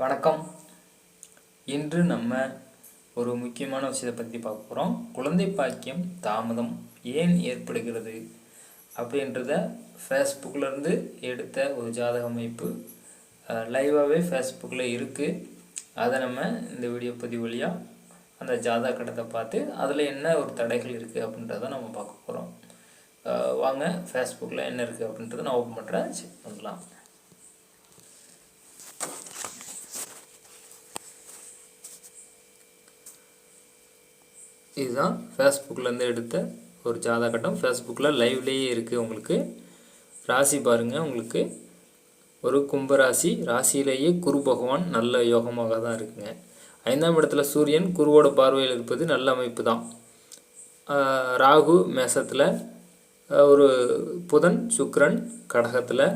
வணக்கம். இன்று நம்ம ஒரு முக்கியமான விஷயத்தை பற்றி பார்க்க போகிறோம் குழந்தை பாக்கியம் தாமதம் ஏன் ஏற்படுகிறது அப்படின்றத ஃபேஸ்புக்கிலேருந்து எடுத்த ஒரு ஜாதக அமைப்பு லைவாகவே ஃபேஸ்புக்கில் இருக்குது அதை நம்ம இந்த வீடியோ பதிவு வழியாக அந்த ஜாதக கட்டத்தை பார்த்து அதில் என்ன ஒரு தடைகள் இருக்குது அப்படின்றத நம்ம பார்க்க போகிறோம் வாங்க ஃபேஸ்புக்கில் என்ன இருக்குது அப்படின்றத நான் ஓப்பன் பண்ணுறேன் செக் பண்ணலாம். இதுதான் ஃபேஸ்புக்கிலேருந்து எடுத்த ஒரு ஜாதகட்டம். ஃபேஸ்புக்கில் லைவ்லேயே இருக்குது உங்களுக்கு. ராசி பாருங்கள் உங்களுக்கு ஒரு கும்பராசி ராசியிலேயே குரு பகவான் நல்ல யோகமாக தான் இருக்குங்க. ஐந்தாம் இடத்துல சூரியன் குருவோட பார்வையில் இருப்பது நல்ல அமைப்பு தான் ராகு மேசத்தில் ஒரு புதன் சுக்ரன் கடகத்தில்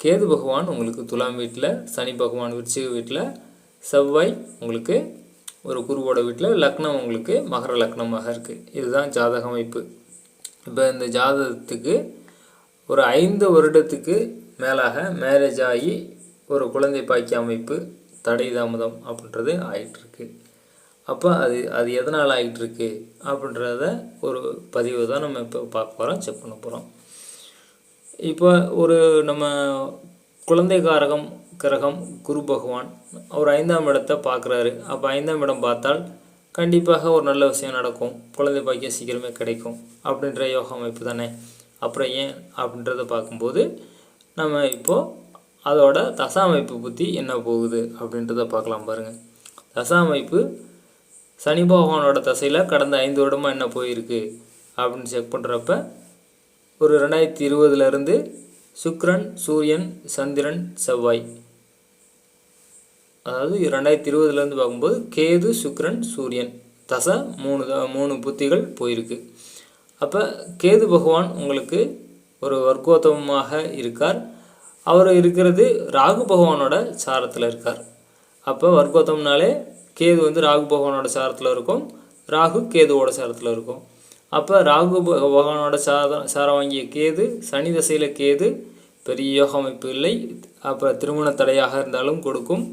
கேது பகவான் உங்களுக்கு துலாம் வீட்டில் சனி பகவான் விருச்சிக வீட்டில் செவ்வாய் உங்களுக்கு ஒரு குருவோட வீட்டில் லக்னம் உங்களுக்கு மகர லக்னமாக இருக்குது இதுதான் ஜாதக அமைப்பு. இப்போ இந்த ஜாதகத்துக்கு ஒரு ஐந்து வருடத்துக்கு மேலாக மேரேஜ் ஆகி ஒரு குழந்தை பாக்கிய அமைப்பு தடை தாமதம் அப்படின்றது ஆகிட்டுருக்கு அப்போ அது அது எதனால் ஆகிட்டுருக்கு அப்படின்றத ஒரு பதிவு தான் நம்ம இப்போ பார்க்க போகிறோம் செக் பண்ண போகிறோம் இப்போ ஒரு நம்ம குழந்தை காரகம் கிரகம் குரு பகவான் அவர் ஐந்தாம் இடத்தை பார்க்குறாரு. அப்போ ஐந்தாம் இடம் பார்த்தால் கண்டிப்பாக ஒரு நல்ல விஷயம் நடக்கும். குழந்தை பாக்கியம் சீக்கிரமே கிடைக்கும் அப்படின்ற யோக அமைப்பு தானே. அப்புறம் ஏன் அப்படின்றத பார்க்கும்போது நம்ம இப்போது அதோட தசா அமைப்பு பற்றி என்ன போகுது அப்படின்றத பார்க்கலாம் பாருங்கள் தசா அமைப்பு சனி பகவானோட தசையில் கடந்த ஐந்து வருடமாக என்ன போயிருக்கு அப்படின்னு செக் பண்ணுறப்ப ஒரு ரெண்டாயிரத்தி இருபதுலேருந்து சுக்ரன் சூரியன் சந்திரன் செவ்வாய் அதாவது ரெண்டாயிரத்தி இருபதுலேருந்து பார்க்கும்போது கேது சுக்கிரன் சூரியன். தசை மூணு மூணு புத்திகள் போயிருக்கு. அப்போ கேது பகவான் உங்களுக்கு ஒரு வர்க்கோத்தமமாக இருக்கார். அவர் இருக்கிறது ராகு பகவானோட சாரத்தில் இருக்கார். அப்போ வர்க்கோத்தம்னாலே கேது வந்து ராகு பகவானோட சாரத்தில் இருக்கும். ராகு கேதுவோட சாரத்தில் இருக்கும். அப்போ ராகு பகவானோட சார சாரம் வாங்கிய கேது சனி தசையில் கேது பெரிய யோக அமைப்பு இல்லை. அப்போ திருமண தடையாக இருந்தாலும் கொடுக்கும்.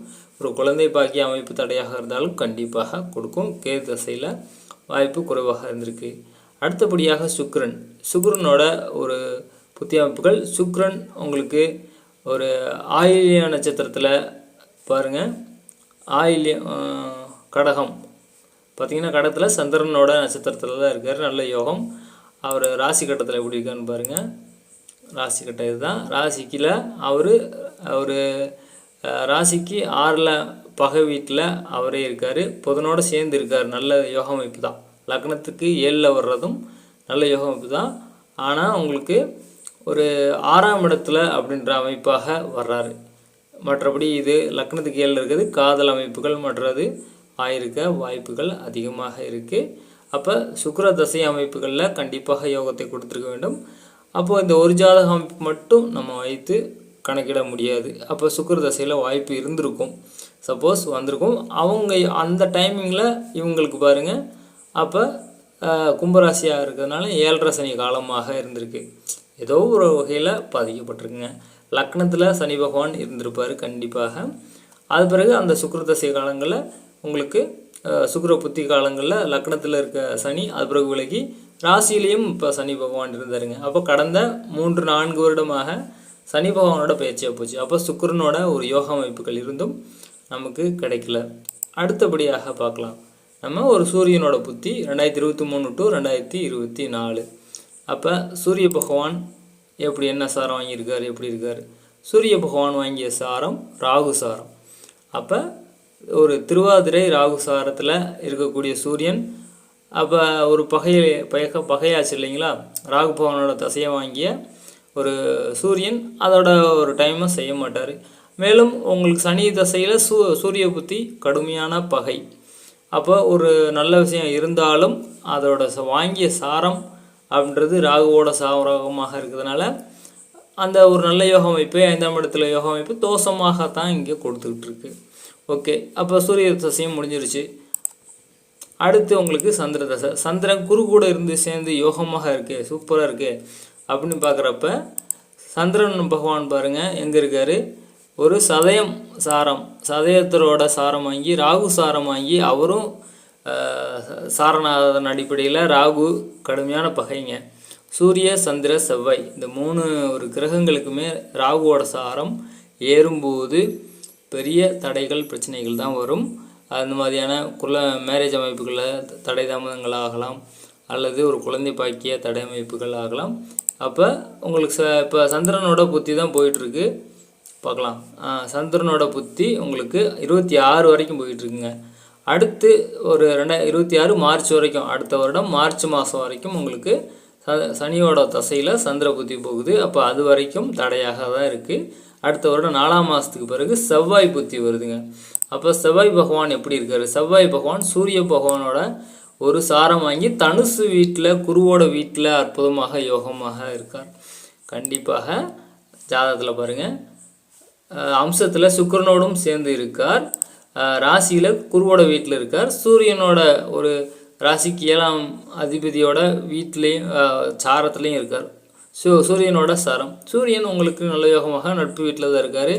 ஒரு குழந்தை பாக்கிய அமைப்பு தடையாக இருந்தாலும் கண்டிப்பாக கொடுக்கும். கேது தசையில் வாய்ப்பு குறைவாக இருந்திருக்கு. அடுத்தபடியாக சுக்ரன் சுக்ரனோட ஒரு புத்தி அமைப்புகள். சுக்ரன் உங்களுக்கு ஒரு ஆயில்ய நட்சத்திரத்தில் பாருங்கள் ஆயில்ய கடகம். பார்த்திங்கன்னா கடத்தில் சந்திரனோட நட்சத்திரத்தில் தான் இருக்கார். நல்ல யோகம். அவர் ராசி கட்டத்தில் எப்படி இருக்கான்னு பாருங்கள் ராசி கட்டம் இதுதான். ராசிக்கில் அவர் அவர் ராசிக்கு ஆறில் பகை வீட்டில் அவரே இருக்கார். புதனோடு சேர்ந்து இருக்கார். நல்ல யோக அமைப்பு தான். லக்னத்துக்கு ஏழில் வர்றதும் நல்ல யோக அமைப்பு தான். ஆனால் உங்களுக்கு ஒரு ஆறாம் இடத்துல அப்படின்ற அமைப்பாக வர்றாரு. மற்றபடி இது லக்னத்துக்கு ஏழில் இருக்கிறது. காதல் அமைப்புகள் மற்றது ஆயிருக்க வாய்ப்புகள் அதிகமாக இருக்குது அப்போ சுக்கர தசை அமைப்புகளில் கண்டிப்பாக யோகத்தை கொடுத்துருக்க வேண்டும். அப்போது இந்த ஒரு ஜாதக அமைப்பு மட்டும் நம்ம வைத்து கணக்கிட முடியாது. அப்போ சுக்கர தசையில் வாய்ப்பு இருந்திருக்கும். சப்போஸ் வந்திருக்கும். அவங்க அந்த டைமிங்கில் இவங்களுக்கு பாருங்கள் அப்போ கும்பராசியாக இருக்கிறதுனால ஏழரை சனி காலமாக இருந்திருக்கு. ஏதோ ஒரு வகையில் பாதிக்கப்பட்டிருக்குங்க. லக்னத்தில் சனி பகவான் இருந்திருப்பார் கண்டிப்பாக. அது பிறகு அந்த சுக்கர தசை காலங்களில் உங்களுக்கு சுக்கர புத்தி காலங்களில் லக்னத்தில் இருக்க சனி அது பிறகு விலகி ராசியிலையும் இப்போ சனி பகவான் இருந்தாருங்க. அப்போ கடந்த மூன்று நான்கு வருடமாக சனி பகவானோட பயிற்சியாக போச்சு. அப்போ சுக்கிரனோட ஒரு யோக அமைப்புகள் இருந்தும் நமக்கு கிடைக்கல. அடுத்தபடியாக பார்க்கலாம். நம்ம ஒரு சூரியனோட புத்தி ரெண்டாயிரத்தி இருபத்தி மூணு டு ரெண்டாயிரத்தி இருபத்தி நாலு. அப்போ சூரிய பகவான் எப்படி என்ன சாரம் வாங்கியிருக்காரு எப்படி இருக்கார்? சூரிய பகவான் வாங்கிய சாரம் ராகு சாரம். அப்போ ஒரு திருவாதிரை ராகு சாரத்தில் இருக்கக்கூடிய சூரியன் அப்போ ஒரு பகையை பக பகையாச்சு இல்லைங்களா? ராகு பகவானோட தசையை வாங்கிய ஒரு சூரியன் அதோட ஒரு டைமை செய்ய மாட்டார். மேலும் உங்களுக்கு சனி தசையில் சூ சூரிய புத்தி கடுமையான பகை. அப்போ ஒரு நல்ல விஷயம் இருந்தாலும் அதோட ச- வாங்கிய சாரம் அப்படின்றது ராகுவோட சாரகமாக இருக்கிறதுனால அந்த ஒரு நல்ல யோக அமைப்பு ஐந்தாம் இடத்துல யோக அமைப்பு தோஷமாகத்தான் இங்கே கொடுத்துக்கிட்டு இருக்கு. ஓகே அப்போ சூரிய தசையும் முடிஞ்சிருச்சு. அடுத்து உங்களுக்கு சந்திர தசை. சந்திரன் குரு கூட இருந்து சேர்ந்து யோகமாக இருக்கு சூப்பராக இருக்குது அப்படின்னு பார்க்குறப்ப சந்திரன் பகவான் பாருங்க எங்கே இருக்கார்? ஒரு சதயம் சாரம் சதயத்தரோட சாரம் வாங்கி ராகு சாரம் வாங்கி அவரும் சாரநாதன் அடிப்படையில் ராகு கடுமையான பகைங்க. சூரிய சந்திர செவ்வாய் இந்த மூணு ஒரு கிரகங்களுக்குமே ராகுவோட சாரம் ஏறும்போது பெரிய தடைகள் பிரச்சனைகள் தான் வரும். அந்த மாதிரியான குல மேரேஜ் அமைப்புகளில் தடை தாமதங்கள் ஆகலாம். அல்லது ஒரு குழந்தை பாக்கிய தடை அமைப்புகள் ஆகலாம். அப்போ உங்களுக்கு ச இப்போ சந்திரனோட புத்தி தான் போயிட்டுருக்கு. பார்க்கலாம். சந்திரனோட புத்தி உங்களுக்கு இருபத்தி ஆறு வரைக்கும் போயிட்டுருக்குங்க. அடுத்து ஒரு ரெண்டா இருபத்தி ஆறு மார்ச் வரைக்கும் அடுத்த வருடம் மார்ச் மாதம் வரைக்கும் உங்களுக்கு ச சனியோட தசையில் சந்திர புத்தி போகுது. அப்போ அது வரைக்கும் தடையாக தான் இருக்குது அடுத்த வருடம் நாலாம் மாதத்துக்கு பிறகு செவ்வாய் புத்தி வருதுங்க. அப்போ செவ்வாய் பகவான் எப்படி இருக்கார்? செவ்வாய் பகவான் சூரிய பகவானோட ஒரு சாரம் வாங்கி தனுசு வீட்டில் குருவோட வீட்டில் அற்புதமாக யோகமாக இருக்கார். கண்டிப்பாக ஜாதகத்தில் பாருங்கள் அம்சத்தில் சுக்கிரனோடும் சேர்ந்து இருக்கார். ராசியில் குருவோட வீட்டில் இருக்கார். சூரியனோட ஒரு ராசிக்கு ஏழாம் அதிபதியோட வீட்லேயும் சாரத்துலேயும் இருக்கார். சூ சூரியனோட சாரம். சூரியன் உங்களுக்கு நல்ல யோகமாக நட்பு வீட்டில் தான் இருக்கார்.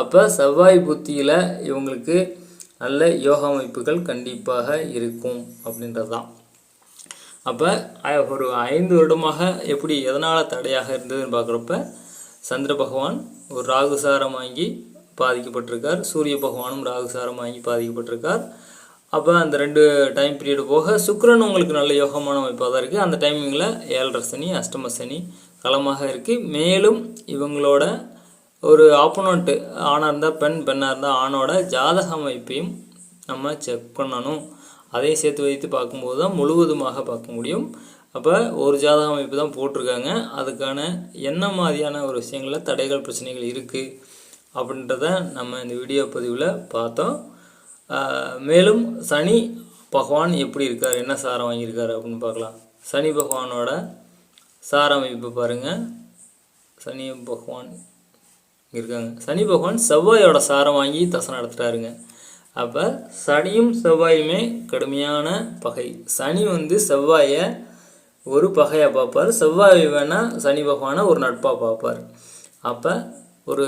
அப்போ செவ்வாய் புத்தியில் இவங்களுக்கு நல்ல யோக அமைப்புகள் கண்டிப்பாக இருக்கும் அப்படின்றது தான் அப்போ ஒரு ஐந்து வருடமாக எப்படி எதனால் தடையாக இருந்ததுன்னு பார்க்குறப்ப சந்திர பகவான் ஒரு ராகுசாரம் வாங்கி பாதிக்கப்பட்டிருக்கார். சூரிய பகவானும் ராகுசாரம் வாங்கி பாதிக்கப்பட்டிருக்கார். அப்போ அந்த ரெண்டு டைம் பீரியடு போக சுக்கரன் உங்களுக்கு நல்ல யோகமான அமைப்பாக தான் இருக்குது அந்த டைமிங்கில் ஏழரை சனி அஷ்டம சனி களமாக இருக்குது மேலும் இவங்களோட ஒரு ஆப்போனண்ட்டு ஆணாக இருந்தால் பெண் பெண்ணாக இருந்தால் ஆணோட ஜாதக அமைப்பையும் நம்ம செக் பண்ணணும். அதையும் சேர்த்து வைத்து பார்க்கும்போது தான் முழுவதுமாக பார்க்க முடியும். அப்போ ஒரு ஜாதக அமைப்பு தான் போட்டிருக்காங்க. அதுக்கான என்ன மாதிரியான ஒரு விஷயங்களில் தடைகள் பிரச்சனைகள் இருக்குது அப்படின்றத நம்ம இந்த வீடியோ பதிவில் பார்த்தோம். மேலும் சனி பகவான் எப்படி இருக்கார் என்ன சாரம் வாங்கியிருக்காரு அப்படின்னு பார்க்கலாம். சனி பகவானோட சார அமைப்பு பாருங்கள் சனி பகவான் இங்கே இருக்காங்க. சனி பகவான் செவ்வாயோட சாரம் வாங்கி தசை நடத்துகிறாருங்க அப்போ சனியும் செவ்வாயுமே கடுமையான பகை. சனி வந்து செவ்வாயை ஒரு பகையாக பார்ப்பார். செவ்வாய் வேணால் சனி பகவானை ஒரு நட்பாக பார்ப்பார். அப்போ ஒரு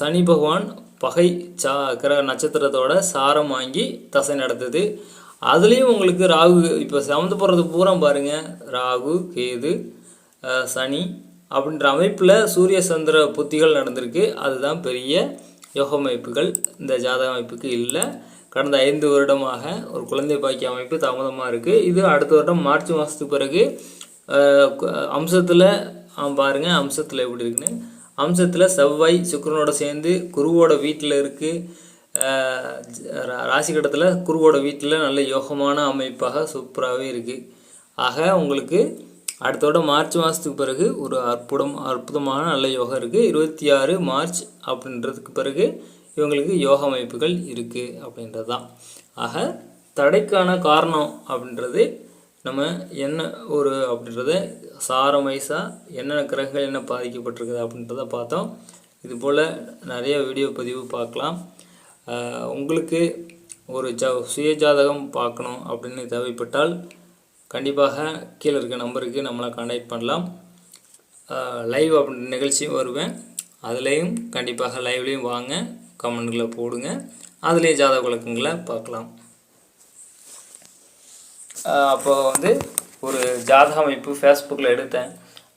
சனி பகவான் பகை சா கிரக நட்சத்திரத்தோட சாரம் வாங்கி தசை நடத்துது. அதுலேயும் உங்களுக்கு ராகு இப்போ சமந்து போகிறது பூரா பாருங்கள் ராகு கேது சனி அப்படின்ற அமைப்பில் சூரிய சந்திர புத்திகள் நடந்திருக்கு. அதுதான் பெரிய யோக அமைப்புகள் இந்த ஜாதக அமைப்புக்கு இல்லை. கடந்த ஐந்து வருடமாக ஒரு குழந்தை பாக்கிய அமைப்பு தாமதமாக இருக்குது இது அடுத்த வருடம் மார்ச் மாதத்துக்கு பிறகு அம்சத்தில் பாருங்கள் அம்சத்தில் எப்படி இருக்குன்னு. அம்சத்தில் செவ்வாய் சுக்கரனோட சேர்ந்து குருவோட வீட்டில் இருக்குது ராசி கட்டத்தில் குருவோட வீட்டில் நல்ல யோகமான அமைப்பாக சூப்பராகவே இருக்குது ஆக உங்களுக்கு அடுத்தோட மார்ச் மாதத்துக்கு பிறகு ஒரு அற்புதம் அற்புதமான நல்ல யோகம் இருக்குது இருபத்தி ஆறு மார்ச் அப்படின்றதுக்கு பிறகு இவங்களுக்கு யோக அமைப்புகள் இருக்குது அப்படின்றது தான் ஆக தடைக்கான காரணம் அப்படின்றது நம்ம என்ன ஒரு அப்படின்றத சாரம் வயசாக என்னென்ன கிரகங்கள் என்ன பாதிக்கப்பட்டிருக்குது அப்படின்றத பார்த்தோம். இது போல் நிறைய வீடியோ பதிவு பார்க்கலாம். உங்களுக்கு ஒரு ஜ சுய ஜாதகம் பார்க்கணும் அப்படின்னு தேவைப்பட்டால் கண்டிப்பாக கீழே இருக்க நம்பருக்கு நம்மளை காண்டாக்ட் பண்ணலாம். லைவ் அப்படின்ற நிகழ்ச்சியும் வருவேன். அதுலேயும் கண்டிப்பாக லைவ்லேயும் வாங்க கமெண்ட்களை போடுங்க. அதுலேயும் ஜாதக விளக்கங்களை பார்க்கலாம். அப்போ வந்து ஒரு ஜாதக அமைப்பு ஃபேஸ்புக்கில் எடுத்தேன்.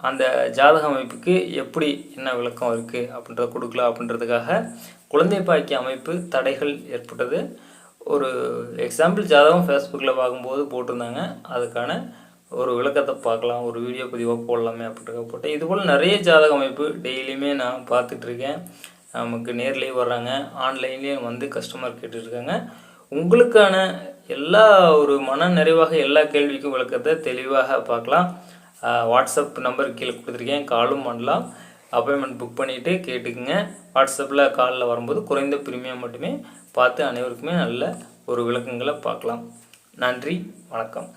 அந்த ஜாதக அமைப்புக்கு எப்படி என்ன விளக்கம் இருக்குது அப்படின்றத கொடுக்கலாம் அப்படின்றதுக்காக குழந்தை பாக்கிய அமைப்பு தடைகள் ஏற்பட்டது. ஒரு எக்ஸாம்பிள் ஜாதகம் ஃபேஸ்புக்கில் பார்க்கும்போது போட்டிருந்தாங்க. அதுக்கான ஒரு விளக்கத்தை பார்க்கலாம் ஒரு வீடியோ பதிவாக போடலாமே அப்படின்றத போட்டேன். இதுபோல் நிறைய ஜாதக அமைப்பு டெய்லியுமே நான் பார்த்துட்ருக்கேன் நமக்கு நேர்லேயே வர்றாங்க. ஆன்லைன்லேயும் வந்து கஸ்டமர் கேட்டுட்ருக்காங்க. உங்களுக்கான எல்லா ஒரு மன நிறைவாக எல்லா கேள்விக்கும் விளக்கத்தை தெளிவாக பார்க்கலாம். வாட்ஸ்அப் நம்பர் கீழே கொடுத்துருக்கேன். காலும் பண்ணலாம். அப்பாயின்மெண்ட் புக் பண்ணிவிட்டு கேட்டுக்குங்க. வாட்ஸ்அப்பில் காலில் வரும்போது குறைந்த பிரீமியம் மட்டுமே பார்த்து அனைவருக்குமே நல்ல ஒரு விளக்கங்களை பார்க்கலாம். நன்றி வணக்கம்.